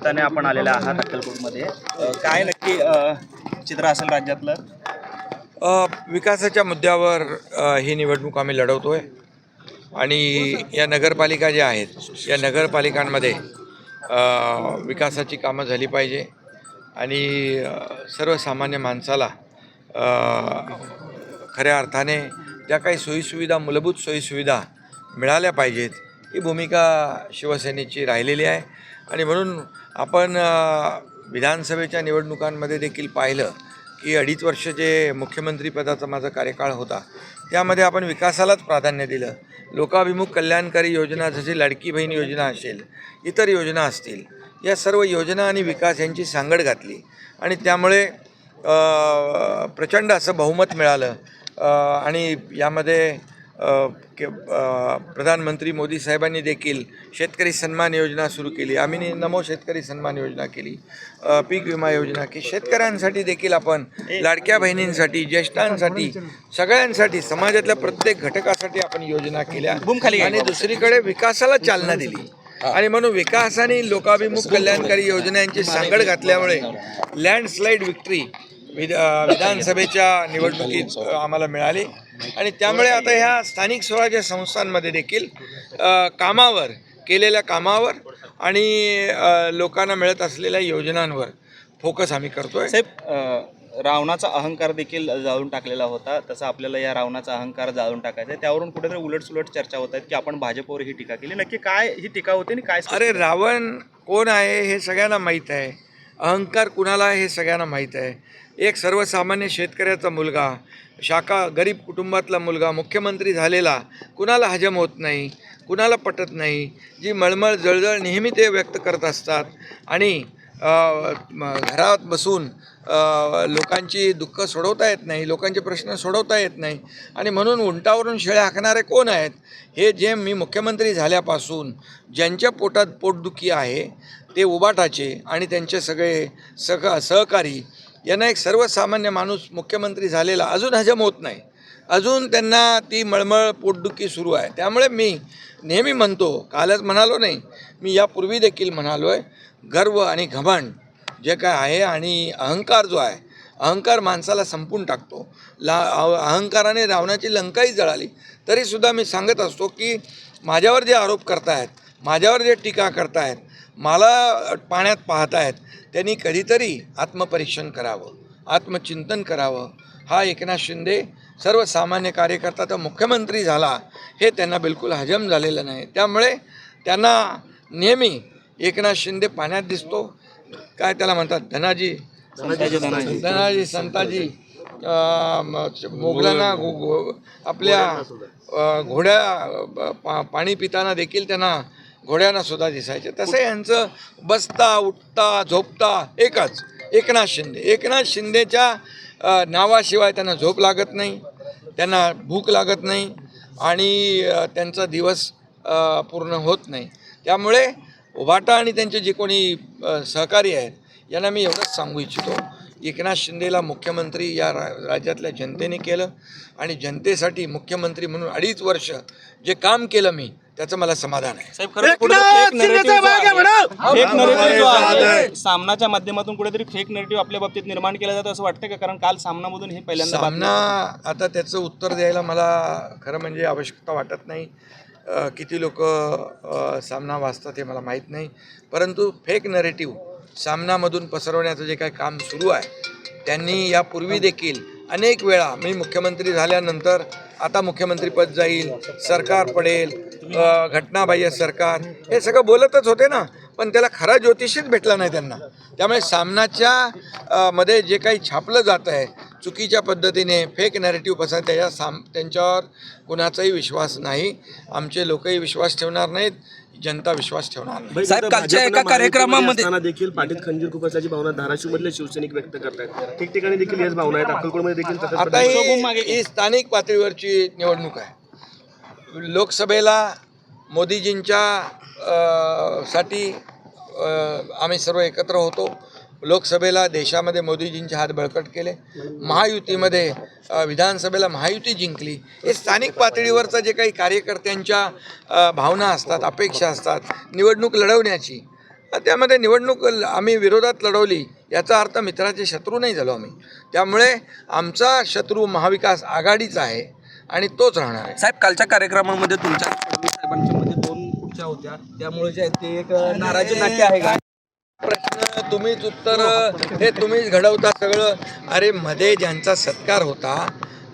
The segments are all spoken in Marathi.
निमित्ताने आपण आलेले आहात अक्कलकोटमध्ये. काय नक्की चित्र असेल राज्यातलं? विकासाच्या मुद्द्यावर ही निवडणूक आम्ही लढवतोय. आणि या नगरपालिका ज्या आहेत या नगरपालिकांमध्ये विकासाची कामं झाली पाहिजे. आणि सर्वसामान्य माणसाला खऱ्या अर्थाने ज्या काही सोयीसुविधा मूलभूत सोयीसुविधा मिळाल्या पाहिजेत ही भूमिका शिवसेनेची राहिलेली आहे. आणि म्हणून आपण विधानसभेच्या निवडणुकांमध्ये देखील पाहिलं की अडीच वर्ष जे मुख्यमंत्रीपदाचा माझा कार्यकाळ होता त्यामध्ये आपण विकासालाच प्राधान्य दिलं. लोकाभिमुख कल्याणकारी योजना जशी लाडकी बहीण योजना असेल इतर योजना असतील या सर्व योजना आणि विकास यांची सांगड घातली. आणि त्यामुळे प्रचंड असं बहुमत मिळालं. आणि यामध्ये प्रधानमंत्री मोदी साहेबांनी देखील शेतकरी सन्मान योजना सुरू केली. आम्ही नमो शेतकरी सन्मान योजना केली. पीक विमा योजना की शेतकऱ्यांसाठी देखील आपण लाडक्या बहिणींसाठी ज्येष्ठांसाठी सगळ्यांसाठी समाजातल्या प्रत्येक घटकासाठी आपण योजना केल्या आणि दुसरीकडे विकासाला चालना दिली. आणि म्हणून विकास आणि लोकाभिमुख कल्याणकारी योजना यांची सांगड घातल्यामुळे लँडस्लाईड विक्ट्री विध विधानसभेच्या निवडणुकीत आम्हाला मिळाली. आणि त्यामुळे आता ह्या स्थानिक स्वराज्य संस्थांमध्ये देखील कामावर केलेल्या कामावर आणि लोकांना मिळत असलेल्या योजनांवर फोकस आम्ही करतोय. साहेब रावणाचा अहंकार देखील जाळून टाकलेला होता. तसं आपल्याला या रावणाचा अहंकार जाळून टाकायचा आहे. त्यावरून कुठेतरी उलटसुलट चर्चा होत आहेत की आपण भाजपवर ही टीका केली. नक्की काय ही टीका होते आणि काय अरे रावण कोण आहे हे सगळ्यांना माहीत आहे. अहंकार कुणाला आहे हे सगळ्यांना माहीत आहे. एक सर्वसामान्य शेतकऱ्याचा मुलगा शाखा गरीब कुटुंबातला मुलगा मुख्यमंत्री झालेला कुणाला हजम होत नाही कुणाला पटत नाही जी मळमळ जळजळ नेहमी ते व्यक्त करत असतात आणि घरात बसून लोकांची दुःख सोडवता येत नाही लोकांचे प्रश्न सोडवता येत नाही आणि म्हणून उंटावरून शेळ्या हाकणारे कोण आहेत? हे जे मी मुख्यमंत्री झाल्यापासून ज्यांच्या पोटात पोटदुखी आहे ते उबाटाचे आणि त्यांचे सगळे सह सहकारी यांना एक सर्वसामान्य माणूस मुख्यमंत्री झालेला अजून हजम होत नाही. अजून त्यांना ती मळमळ पोटदुखी सुरू आहे. त्यामुळे मी नेहमी म्हणतो कालच म्हणालो नाही मी यापूर्वी देखील म्हणालो आहे गर्व आणि घमंड जे काय आहे आणि अहंकार जो आहे अहंकार माणसाला संपून टाकतो. ला अहंकाराने रावणाची लंकाही जळाली. तरीसुद्धा मी सांगत असतो की माझ्यावर जे आरोप करतायत माझ्यावर जे टीका करतायत मला पाण्यात पाहतायत त्यांनी कधीतरी आत्मपरीक्षण करावं आत्मचिंतन करावं. हा एकनाथ शिंदे सर्वसामान्य कार्यकर्ता तर मुख्यमंत्री झाला हे त्यांना बिलकुल हजम झालेलं नाही. त्यामुळे त्यांना नेहमी एकनाथ शिंदे पाण्यात दिसतो. काय त्याला म्हणतात? धनाजी. धनाजी संताजी. मोगलांना आपल्या घोड्या पा- पाणी पिताना देखील त्यांना घोड्यांना सुद्धा दिसायचे. तसं यांचं बसता उठता झोपता एकच. एकनाथ शिंदे. एकनाथ शिंदेच्या नावाशिवाय त्यांना झोप लागत नाही. त्यांना भूक लागत नाही. आणि त्यांचा दिवस पूर्ण होत नाही. त्यामुळे उभाटा आणि त्यांचे जे कोणी सहकारी आहेत यांना मी एवढंच सांगू इच्छितो. एकनाथ शिंदेला मुख्यमंत्री या रा राज्यातल्या जनतेने केलं. आणि जनतेसाठी मुख्यमंत्री म्हणून अडीच वर्ष जे काम केलं मी त्याचं मला समाधान आहे. साहेब जो आहे. सामनाच्या माध्यमातून कुठेतरी फेक नरेटिव्ह आपल्या बाबतीत निर्माण केलं जातं असं वाटतं का? कारण काल सामनामधून हे पहिल्यांदा बातमी- सामना आता त्याचं उत्तर द्यायला मला खरं म्हणजे आवश्यकता वाटत नाही. अ, किती लोक सामना वाचतात हे मला माहीत नाही. परंतु फेक नरेटिव्ह सामनामधून पसरवण्याचं जे काही काम सुरू आहे त्यांनी यापूर्वी देखील अनेक वेळा मी मुख्यमंत्री झाल्यानंतर आता मुख्यमंत्रीपद जाईल सरकार पडेल घटनाबाह्य सरकार हे सगळं बोलतच होते ना. पण त्याला खरा ज्योतिषीच भेटला नाही त्यांना. त्यामुळे सामनाच्या मध्ये जे काही छापलं जातं आहे चुकीच्या पद्धतीने फेक नॅरेटिव्ह पसर त्याच्या साम त्यांच्यावर कुणाचाही विश्वास नाही. आमचे लोकही विश्वास ठेवणार नाहीत. जनता विश्वास ठेवणार नाही. साहेब, कालच्या एका कार्यक्रमामध्ये- देखील पाठीत खंजीर खुपसल्याची भावना धाराशिव मधले शिवसैनिक व्यक्त करतात ठिकठिकाणी देखील याच भावना आहेत. अक्कलकोटमध्ये देखील तसंच आता ही ही स्थानिक पातळीवरची निवडणूक आहे. लोकसभेला मोदीजींच्या अ, साठी अ, आम्ही सर्व एकत्र होतो. लोकसभेला देशामध्ये मोदीजींचे हात बळकट केले महायुतीमध्ये विधानसभेला महायुती जिंकली. हे स्थानिक पातळीवरचं जे काही कार्यकर्त्यांच्या भावना असतात अपेक्षा असतात निवडणूक लढवण्याची त्यामध्ये निवडणूक ल- आम्ही विरोधात लढवली याचा अर्थ मित्राचे शत्रू नाही झालो आम्ही. त्यामुळे आमचा शत्रू महाविकास आघाडीचा आहे आणि तोच राहणार आहे. साहेब कालच्या कार्यक्रमामध्ये तुमच्या साहेबांच्या मध्ये दोन खुर्च्या होत्या. त्यामुळे जे ते एक नाराजी नाट्य आहे का? तुम्हीच उत्तर हे तुम्हीच घडवता सगळं. अरे मध्ये ज्यांचा सत्कार होता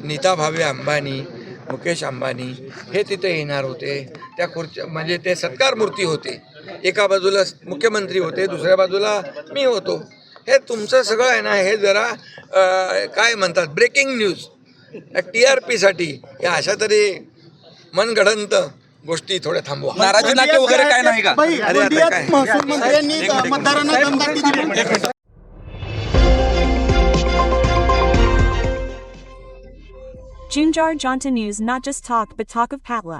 नीता भावे अंबानी मुकेश अंबानी हे तिथे येणार होते. त्या खुर्च्या म्हणजे ते सत्कार मूर्ती होते. एका बाजूला मुख्यमंत्री होते दुसऱ्या बाजूला मी होतो. हे तुमचं सगळं आहे ना हे जरा काय म्हणतात ब्रेकिंग न्यूज. टी आर पीसाठी या अशा तरी मनगडंत गोष्टी थोड्या थांबवा नाराजी नाट्य वगैरे काय नाही का अरे आता काय महसूल मंत्र्यांनी मतदारांना दमदाटी दिली Junjar Jonta News not just talk but talk of Patla.